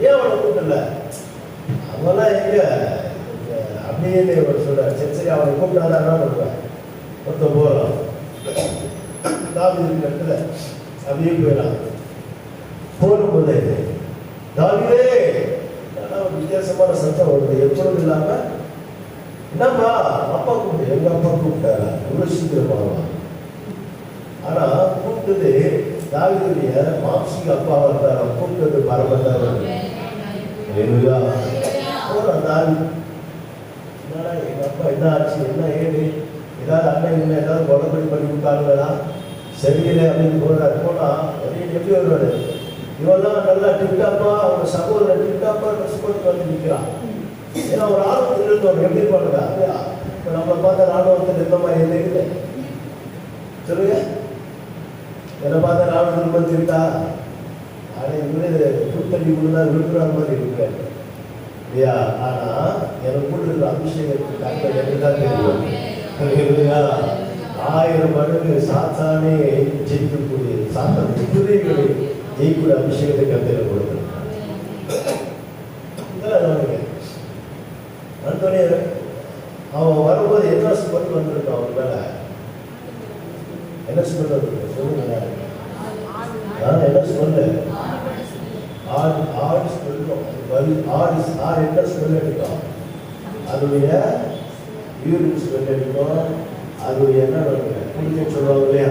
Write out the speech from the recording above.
ஏன் அவனை எங்க? இங்க அப்படியே ஒரு சொல்றாரு. சரி சரி அவனை கூப்பிட்டாதான் என்ன பண்ணுவேன் ஒருத்தன் போகலாம் தாவிது இடத்துல அப்படியே போயிடலாம். போகும்போது தாவிதே! நல்லா ஒரு வித்தியாசமான சத்தம் வருது. எப்பொழுது இல்லாம என்னம்மா அப்பா கூப்பிட்டு எங்க அப்பா கூப்பிட்டாரா? இவ்வளவு சீக்கிரமாவா ஆனா கூப்பிட்டது தாவிதுடைய மாம்சிக அப்பா வந்தாரா கூப்பிட்டது பரமந்தார் ஹalleluya போறான் தாவி என்னடா எங்க அப்பா என்ன ஆச்சு? என்ன ஏது? ஏதாவது அண்ணன் என்ன ஏதாவது குழப்படி பண்ணி விட்டாங்களா சரியில்லை அப்படின்னு போறாரு. போனா அப்படின்னு எப்படி வருவாரு? இவெல்லாம் நல்லா டிப்டாப்பா அவங்க சகோதரன் டிப்டாப்பா ட்ரெஸ் போட்டு வந்து நிற்கிறான் ஏன்னா ஒரு ஆர்வத்தில் இருந்தவங்க எப்படி இருப்பாங்க இப்போ நம்மளை பார்த்த ராணுவத்தில் இருந்த மாதிரி இல்லை. சொல்லுங்க. என்னை பார்த்த ராணுவத்தில் ரொம்ப திருட்டா ஆனால் இவரு கூட்டணி முழுதா விழுப்புற மாதிரி இருக்கேன் இல்லையா ஆனா எனக்கு அபிஷேகத்துக்கு அபிஷேகத்துக்காக எனக்கு தான் தெரியும். ஆயிரம் மடங்கு சாத்தானே ஜெயிக்கக்கூடிய சாத்தான் குதிரைகளை ஜெயிக்கூடிய அபிஷேகத்தை கத்தையில கொடுக்கணும் இதெல்லாம் அவன் வரும்போது என்ன ஸ்மெல் வந்திருக்கான் அவன் மேலே என்ன ஸ்மெல் வந்திருக்கு சொல்லுங்க. நான் என்ன ஸ்மெல்லு ஆடு ஆடு ஸ்மெல்லும் வலி ஆடு ஆடு என்ன ஸ்மெல் அதனுடைய யூரின் ஸ்மெல் அடிக்கும் அது என்ன குடிக்க சொல்லுவாங்க இல்லையா?